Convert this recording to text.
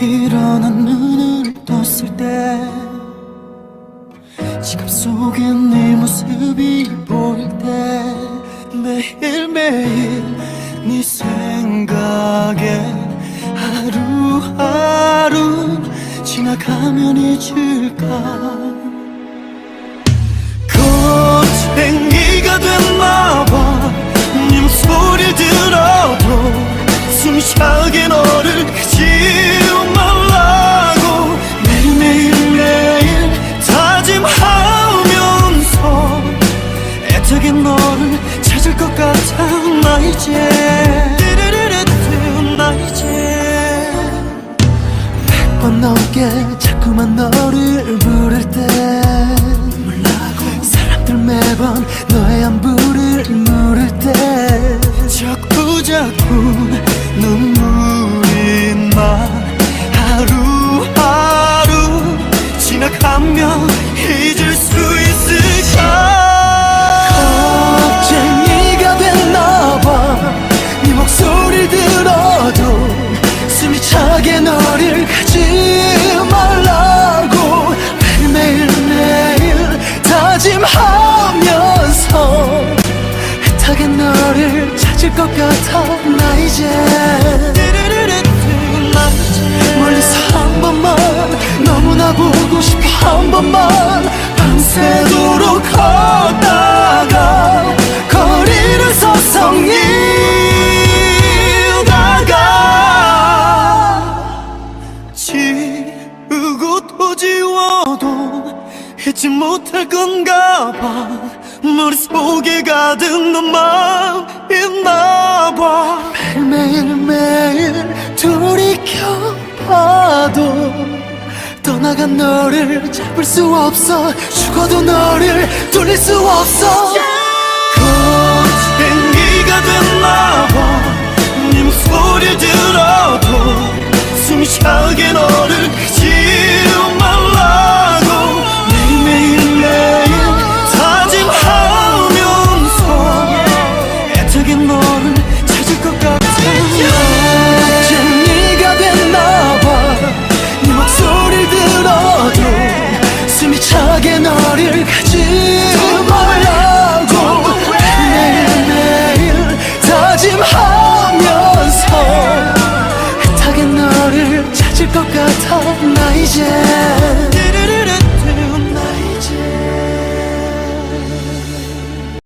일어난 눈을 떴을 때 지갑 속에 네 모습이 보일 때 매일매일 네 생각에 하루하루 지나가면 잊을까 너를 찾을 것 같아 나 이제. 나 이제. 백번 넘게 자꾸만 너를 부를 때. 사람들 매번 너의 안부를 물을 때. 자꾸 자꾸 찾을 것 같아. 나 이제 멀리서 한 번만 너무나 보고 싶어. 한 번만 밤새도록 걷다가 거리를 서성이 다가 지우고 또 지워도 잊지 못할 건가 봐. 머릿속에 가득 너만 있 돌이켜봐도 떠나간 너를 잡을 수 없어 죽어도 너를 돌릴 수 없어. 겁쟁이가 됐나봐. 네 목소리를 들어도 숨이 차게 너 강하게 너를 가